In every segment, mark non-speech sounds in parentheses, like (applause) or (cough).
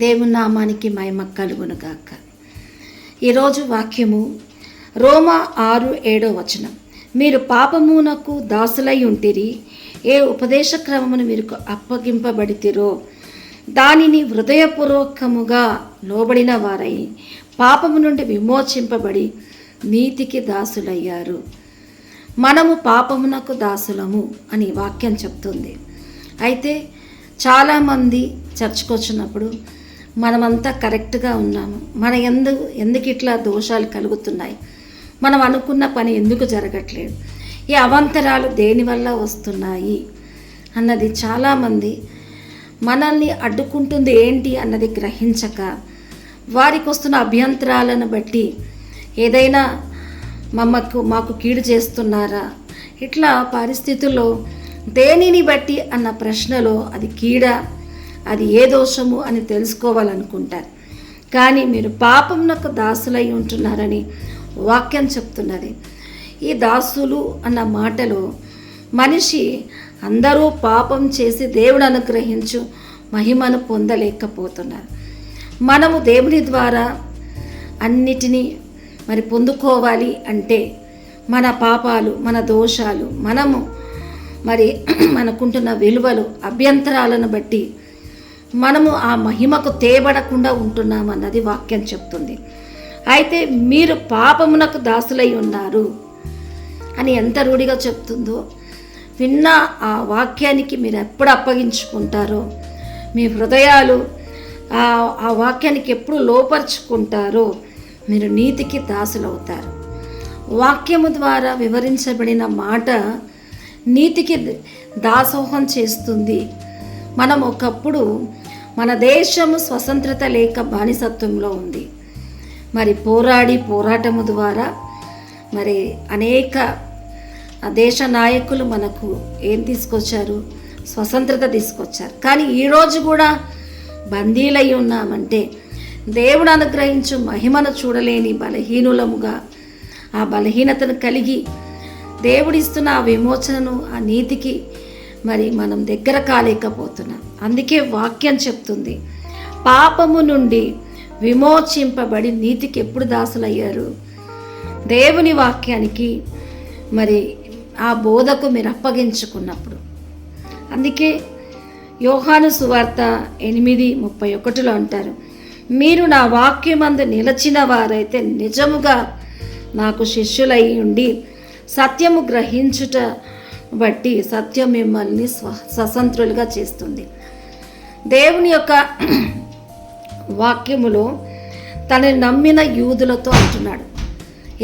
దేవుని నామానికి మహిమ కలుగునుగాక. ఈరోజు వాక్యము రోమా ఆరు ఏడో వచనం. మీరు పాపమునకు దాసులై ఉంటిరి ఏ ఉపదేశ క్రమమును మీరు అప్పగింపబడితిరో దానిని హృదయపూర్వకముగా లోబడిన వారై పాపము నుండి విమోచింపబడి నీతికి దాసులయ్యారు. మనము పాపమునకు దాసులము అని వాక్యం చెప్తుంది. అయితే చాలామంది చర్చకు వచ్చినప్పుడు మనమంతా కరెక్ట్గా ఉన్నాము. మన ఎందుకు ఎందుకు ఇట్లా దోషాలు కలుగుతున్నాయి? మనం అనుకున్న పని ఎందుకు జరగట్లేదు? ఈ అవాంతరాలు దేనివల్ల వస్తున్నాయి? అన్నది చాలామంది మనల్ని అడ్డుకుంటుంది ఏంటి అన్నది గ్రహించక వారికి వస్తున్న అభ్యంతరాలను బట్టి ఏదైనా మమ్మకు మాకు కీడు చేస్తున్నారా? ఇట్లా పరిస్థితుల్లో దేనిని బట్టి అన్న ప్రశ్నలో అది కీడ అది ఏ దోషము అని తెలుసుకోవాలనుకుంటారు. కానీ మీరు పాపమునకు దాసులై ఉంటున్నారని వాక్యం చెప్తున్నది. ఈ దాసులు అన్న మాటలో మనిషి అందరూ పాపం చేసి దేవుడు అనుగ్రహించు మహిమను పొందలేకపోతున్నారు. మనము దేవుని ద్వారా అన్నిటినీ మరి పొందుకోవాలి అంటే మన పాపాలు మన దోషాలు మనము మరి (clears throat) మనకుంటున్న విలువలు అభ్యంతరాలను బట్టి మనము ఆ మహిమకు తేబడకుండా ఉంటున్నామన్నది వాక్యం చెప్తుంది. అయితే మీరు పాపమునకు దాసులై ఉన్నారు అని ఎంత రూఢిగా చెప్తుందో విన్న ఆ వాక్యానికి మీరు ఎప్పుడు అప్పగించుకుంటారో మీ హృదయాలు ఆ వాక్యానికి ఎప్పుడు లోపరుచుకుంటారో మీరు నీతికి దాసులవుతారు. వాక్యము ద్వారా వివరించబడిన మాట నీతికి దాసోహం చేస్తుంది. మనం ఒకప్పుడు మన దేశము స్వతంత్రత లేక బానిసత్వంలో ఉంది. మరి పోరాడి పోరాటము ద్వారా మరి అనేక ఆ దేశ నాయకులు మనకు ఏం తీసుకొచ్చారు? స్వతంత్రత తీసుకొచ్చారు. కానీ ఈరోజు కూడా బందీలై ఉన్నామంటే దేవుడు అనుగ్రహించు మహిమను చూడలేని బలహీనులముగా ఆ బలహీనతను కలిగి దేవుడిస్తున్న ఆ విమోచనను ఆ నీతికి మరి మనం దగ్గర కాలేకపోతున్నాం. అందుకే వాక్యం చెప్తుంది. పాపము నుండి విమోచింపబడి నీతికి ఎప్పుడు దాసులయ్యారు? దేవుని వాక్యానికి మరి ఆ బోధకు మీరు అప్పగించుకున్నప్పుడు. అందుకే యోహాను సువార్త ఎనిమిది ముప్పై ఒకటిలో అంటారు మీరు నా వాక్యమందు నిలచిన వారైతే నిజముగా నాకు శిష్యులై ఉండి సత్యము గ్రహించుట బట్టి సత్యం మిమ్మల్ని స్వ స్వతంత్రులుగా చేస్తుంది. దేవుని యొక్క వాక్యములో తనని నమ్మిన యూదులతో అంటున్నాడు.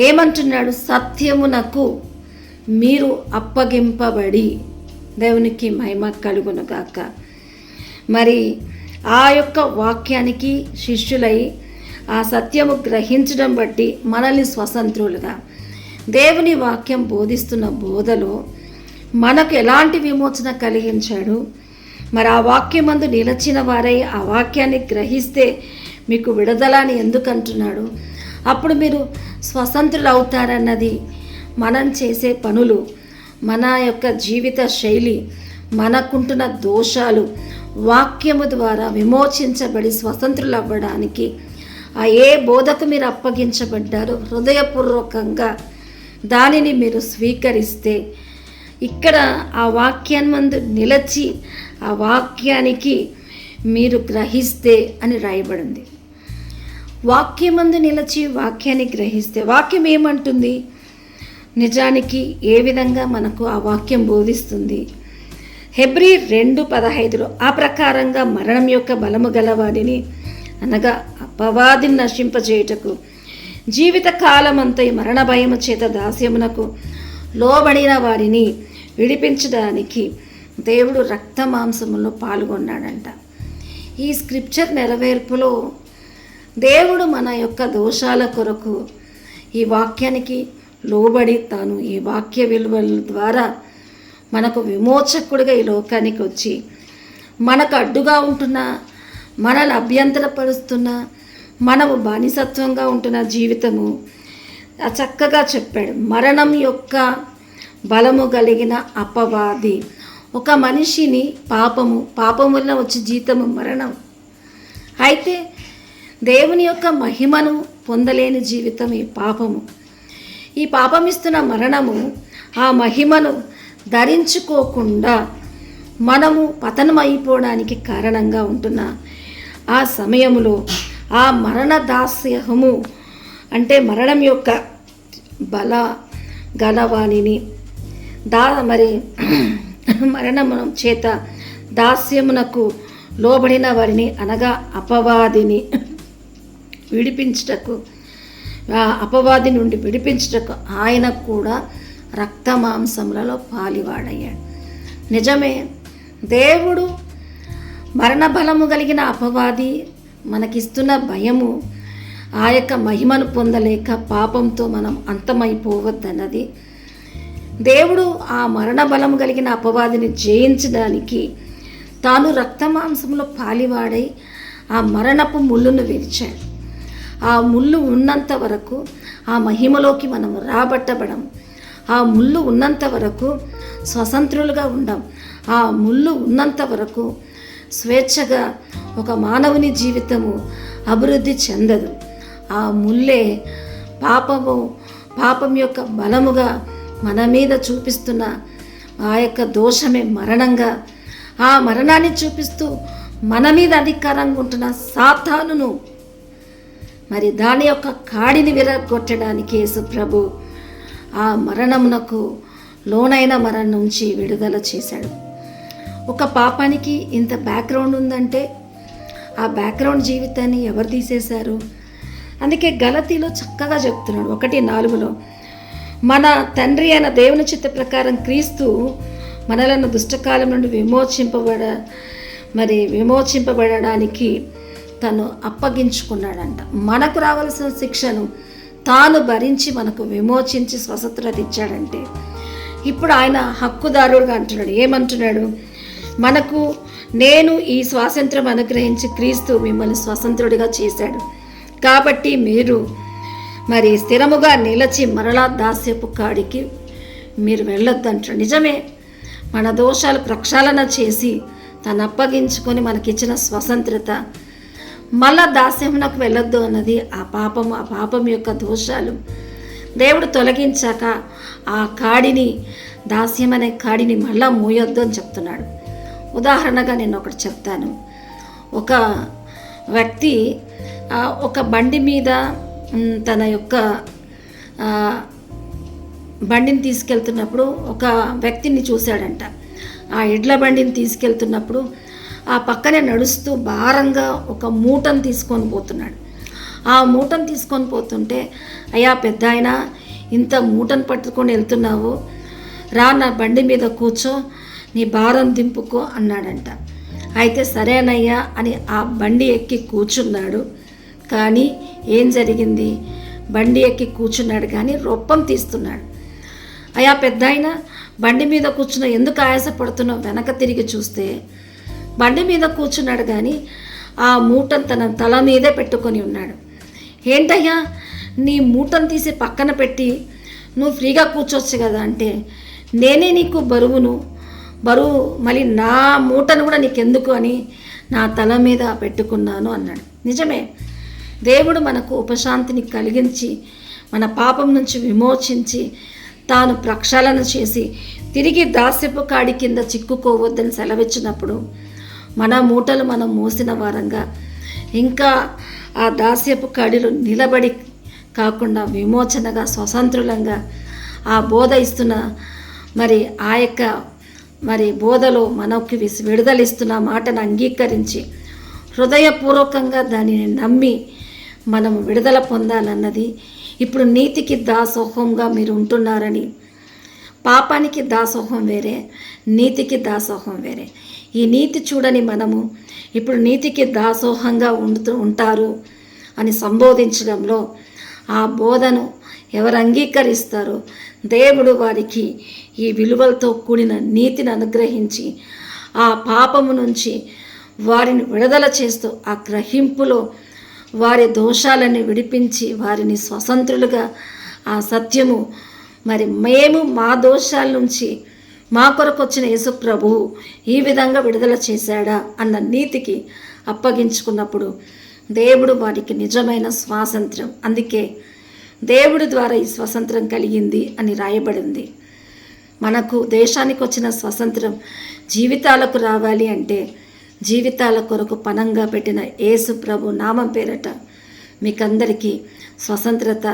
ఏమంటున్నాడు? సత్యమునకు మీరు అప్పగింపబడి దేవునికి మహిమ కలుగునుగాక మరి ఆ యొక్క వాక్యానికి శిష్యులై ఆ సత్యము గ్రహించడం బట్టి మనల్ని స్వతంత్రులుగా. దేవుని వాక్యం బోధిస్తున్న బోధలో మనకు ఎలాంటి విమోచన కలిగించాడు? మరి ఆ వాక్యమందు నిలచిన వారై ఆ వాక్యాన్ని గ్రహిస్తే మీకు విడుదల అని ఎందుకు అంటున్నాడు అప్పుడు మీరు స్వతంత్రులు అవుతారన్నది మనం చేసే పనులు మన యొక్క జీవిత శైలి మనకుంటున్న దోషాలు వాక్యము ద్వారా విమోచించబడి స్వతంత్రులు అవ్వడానికి ఆ ఏ బోధకు మీరు అప్పగించబడ్డారో హృదయపూర్వకంగా దానిని మీరు స్వీకరిస్తే ఇక్కడ ఆ వాక్యాన్ని మందు నిలచి ఆ వాక్యానికి మీరు గ్రహిస్తే అని రాయబడింది. వాక్యమందు నిలచి వాక్యాన్ని గ్రహిస్తే వాక్యం ఏమంటుంది? నిజానికి ఏ విధంగా మనకు ఆ వాక్యం బోధిస్తుంది? హెబ్రి రెండు పదహైదులో ఆ ప్రకారంగా మరణం యొక్క బలము గలవాడిని అనగా అపవాదిని నశింపజేయుటకు జీవిత కాలమంతా ఈ మరణ భయము చేత దాస్యమునకు లోబడిన వారిని విడిపించడానికి దేవుడు రక్త మాంసములో పాల్గొన్నాడంట. ఈ స్క్రిప్చర్ నెరవేర్పులో దేవుడు మన యొక్క దోషాల కొరకు ఈ వాక్యానికి లోబడి తాను ఈ వాక్య విలువల ద్వారా మనకు విమోచకుడిగా ఈ లోకానికి వచ్చి మనకు అడ్డుగా ఉంటున్న మనల్ని అభ్యంతరపరుస్తున్న మనము బానిసత్వంగా ఉంటున్న జీవితము చక్కగా చెప్పాడు మరణం యొక్క బలము కలిగిన అపవాది. ఒక మనిషిని పాపము పాపం వల్ల వచ్చే జీతము మరణం. అయితే దేవుని యొక్క మహిమను పొందలేని జీవితం ఈ పాపము. ఈ పాపమిస్తున్న మరణము ఆ మహిమను ధరించుకోకుండా మనము పతనమైపోవడానికి కారణంగా ఉంటున్న ఆ సమయములో ఆ మరణ దాస్యహము అంటే మరణం యొక్క బల గలవాణిని దా మరి (clears throat) మరణము చేత దాస్యమునకు లోబడిన వారిని అనగా అపవాదిని (clears throat) విడిపించుటకు ఆ అపవాది నుండి విడిపించుటకు ఆయన కూడా రక్త మాంసములలో పాలివాడయ్యాడు. నిజమే దేవుడు మరణ బలము కలిగిన అపవాది మనకిస్తున్న భయము ఆ యొక్క మహిమను పొందలేక పాపంతో మనం అంతమైపోవద్దన్నది. దేవుడు ఆ మరణ బలము కలిగిన అపవాదిని జయించడానికి తాను రక్తమాంసంలో పాలివాడై ఆ మరణపు ముళ్ళును విరిచాడు. ఆ ముళ్ళు ఉన్నంత వరకు ఆ మహిమలోకి మనం రాబట్టబడం ఆ ముళ్ళు ఉన్నంత వరకు స్వతంత్రులుగా ఉండం ఆ ముళ్ళు ఉన్నంత వరకు స్వేచ్ఛగా ఒక మానవుని జీవితము అభివృద్ధి చెందదు. ఆ ముల్లే పాపము పాపం యొక్క బలముగా మన మీద చూపిస్తున్న ఆ యొక్క దోషమే మరణంగా. ఆ మరణాన్ని చూపిస్తూ మన మీద అధికారంగా ఉంటున్న సాతానును మరి దాని యొక్క కాడిని విరగొట్టడానికి యేసు ప్రభు ఆ మరణమునకు లోనైన మరణం నుంచి విడుదల చేశాడు. ఒక పాపానికి ఇంత బ్యాక్గ్రౌండ్ ఉందంటే ఆ బ్యాక్గ్రౌండ్ జీవితాన్ని ఎవరు తీసేశారు? అందుకే గలతీలో చక్కగా చెప్తున్నాడు. ఒకటి నాలుగులో మన తండ్రి అయిన దేవుని చిత్త ప్రకారం క్రీస్తు మనలను దుష్టకాలం నుండి విమోచింపబడ మరి విమోచింపబడడానికి తను అప్పగించుకున్నాడంట. మనకు రావాల్సిన శిక్షను తాను భరించి మనకు విమోచించి స్వతంత్రత ఇచ్చాడంటే ఇప్పుడు ఆయన హక్కుదారుడుగా అంటున్నాడు. ఏమంటున్నాడు? మనకు నేను ఈ స్వాతంత్రం అనుగ్రహించి క్రీస్తు మిమ్మల్ని స్వతంత్రుడిగా చేశాడు. కాబట్టి మీరు మరి స్థిరముగా నిలచి మరలా దాస్యపు కాడికి మీరు వెళ్ళొద్దు నిజమే మన దోషాలు ప్రక్షాళన చేసి తను అప్పగించుకొని మనకిచ్చిన స్వతంత్రత మళ్ళా దాస్యమునకు వెళ్ళొద్దు అన్నది ఆ పాపము ఆ పాపం యొక్క దోషాలు. దేవుడు తొలగించాక ఆ కాడిని దాస్యం అనే కాడిని మళ్ళా మూయొద్దు అని చెప్తున్నాడు. ఉదాహరణగా నేను ఒకటి చెప్తాను. ఒక వ్యక్తి ఒక బండి మీద తన యొక్క బండిని తీసుకెళ్తున్నప్పుడు ఒక వ్యక్తిని చూశాడంట. ఆ ఎడ్ల బండిని తీసుకెళ్తున్నప్పుడు ఆ పక్కనే నడుస్తూ భారంగా ఒక మూటను తీసుకొని పోతున్నాడు. ఆ మూటను తీసుకొని పోతుంటే అయ్యా పెద్ద ఆయన ఇంత మూటను పట్టుకొని వెళ్తున్నావు. రా నా బండి మీద కూర్చో నీ భారం దింపుకో అన్నాడంట. అయితే సరేనయ్యా అని ఆ బండి ఎక్కి కూర్చున్నాడు. కానీ ఏం జరిగింది? బండి ఎక్కి కూర్చున్నాడు కానీ రొప్పం తీస్తున్నాడు. అయా పెద్ద ఆయన బండి మీద కూర్చున్న ఎందుకు ఆయాసపడుతున్నావు? వెనక తిరిగి చూస్తే బండి మీద కూర్చున్నాడు కానీ ఆ మూటను తన తల మీదే పెట్టుకొని ఉన్నాడు. ఏంటయ్యా నీ మూటను తీసి పక్కన పెట్టి నువ్వు ఫ్రీగా కూర్చోవచ్చు కదా అంటే నేనే నీకు బరువును బరువు మళ్ళీ నా మూటను కూడా నీకెందుకు అని నా తల మీద పెట్టుకున్నాను అన్నాడు. నిజమే? దేవుడు మనకు ఉపశాంతిని కలిగించి మన పాపం నుంచి విమోచించి తాను ప్రక్షాళన చేసి తిరిగి దాస్యపు కాడి కింద చిక్కుకోవద్దని సెలవిచ్చినప్పుడు మన మూటలు మనం మోసిన వారంగా ఇంకా ఆ దాస్యపు కాడిలో నిలబడి కాకుండా విమోచనగా స్వతంత్రులంగా ఆ బోధ ఇస్తున్న మరి ఆ యొక్క మరి బోధలో మనకి విడుదలిస్తున్న మాటను అంగీకరించి హృదయపూర్వకంగా దానిని నమ్మి మనం విడుదల పొందాలన్నది ఇప్పుడు నీతికి దాసోహంగా మీరు ఉంటున్నారని. పాపానికి దాసోహం వేరే నీతికి దాసోహం వేరే. ఈ నీతి చూడని మనము ఇప్పుడు నీతికి దాసోహంగా ఉంటూ ఉంటారు అని సంబోధించడంలో ఆ బోధను ఎవరు అంగీకరిస్తారో దేవుడు వారికి ఈ విలువలతో కూడిన నీతిని అనుగ్రహించి ఆ పాపము నుంచి వారిని విడుదల చేస్తూ ఆ గ్రహింపులో వారి దోషాలని విడిపించి వారిని స్వతంత్రులుగా ఆ సత్యము మరి మేము మా దోషాల నుంచి మా కొరకు వచ్చిన యేసు ప్రభువు ఈ విధంగా విడుదల చేశాడా అన్న నీతికి అప్పగించుకున్నప్పుడు దేవుడు వారికి నిజమైన స్వాతంత్రం. అందుకే దేవుడి ద్వారా ఈ స్వతంత్రం కలిగింది అని రాయబడింది. మనకు దేశానికి వచ్చిన స్వతంత్రం జీవితాలకు రావాలి అంటే జీవితాల కొరకు పనంగా పెట్టిన యేసు ప్రభు నామం పేరట మీకందరికీ స్వతంత్రత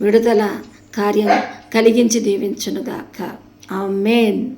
విడుదల కార్యం కలిగించి దీవించునుగాక. ఆమెన్.